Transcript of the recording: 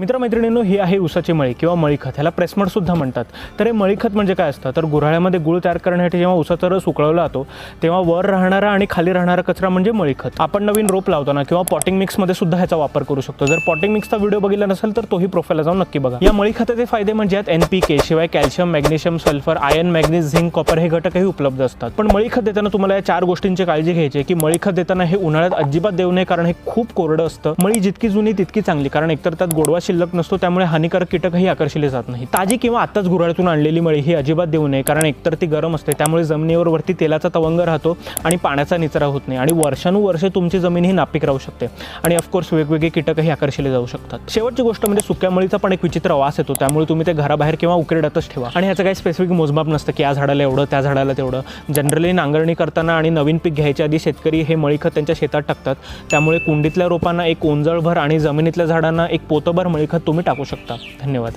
मित्रमैत्रिणींनो ही आहे ऊसाची मळी किंवा मळीखत. ह्याला प्रेसमड सुद्धा म्हणतात. तर हे मळीखत म्हणजे काय असतं? तर गुऱ्हाळ्यामध्ये गुळ तयार करण्यासाठी जेव्हा ऊसाचा रस उकळवला जातो तेव्हा वर राहणारा आणि खाली राहणारा कचरा म्हणजे मळीखत. आपण नवीन रोप लावताना किंवा पॉटिंग मिक्समध्ये सुद्धा ह्याचा वापर करू शकतो. जर पॉटिंग मिक्सचा व्हिडिओ बघितला नसेल तर तोही प्रोफाईलला जाऊन नक्की बघा. या मळीखताचे फायदे म्हणजे यात एन पी के शिवाय calcium magnesium sulphur iron manganese zinc copper हे घटकही उपलब्ध असतात. पण मळीखत देताना तुम्हाला या चार गोष्टींची काळजी घ्यायची आहे की मळीखत देताना हे उन्हाळ्यात अजिबात देऊ नये कारण हे खूप कोरडं असतं. मळी जितकी जुनी तितकी चांगली. कारण एकतर त्यात गोडवा शिल्लक नसतो त्यामुळे हानिकारक कीटकही आकर्षिले जात नाही ताजी किंवा आत्ताच गुराळ्यातून आणलेली मळी ही अजिबात देऊ नये कारण एकतर ती गरम असते त्यामुळे जमिनीवर वरती तेलाचा तवंग राहतो आणि पाण्याचा निचरा होत नाही. आणि वर्षानुवर्षे तुमची जमीन ही नापीक राहू शकते. आणि ऑफकोर्स वेगवेगळे कीटकही आकर्षिले जाऊ शकतात. शेवटची गोष्ट म्हणजे सुक्या मळीचा पण एक विचित्र वास येतो त्यामुळे तुम्ही ते घराबाहेर किंवा उकरेडतच ठेवा. आणि ह्याचं काही स्पेसिफिक मोजमाप नसतं की या झाडाला एवढं त्या झाडाला तेवढं. जनरली नांगरणी करताना आणि नवीन पीक घ्यायच्या आधी शेतकरी हे मळीखत त्यांच्या शेतात टाकतात. त्यामुळे कुंडीतल्या रोपांना एक ओंजळभर आणि जमिनीतल्या झाडांना एक पोतभर मळीखत तुम्ही टाकू शकता. धन्यवाद.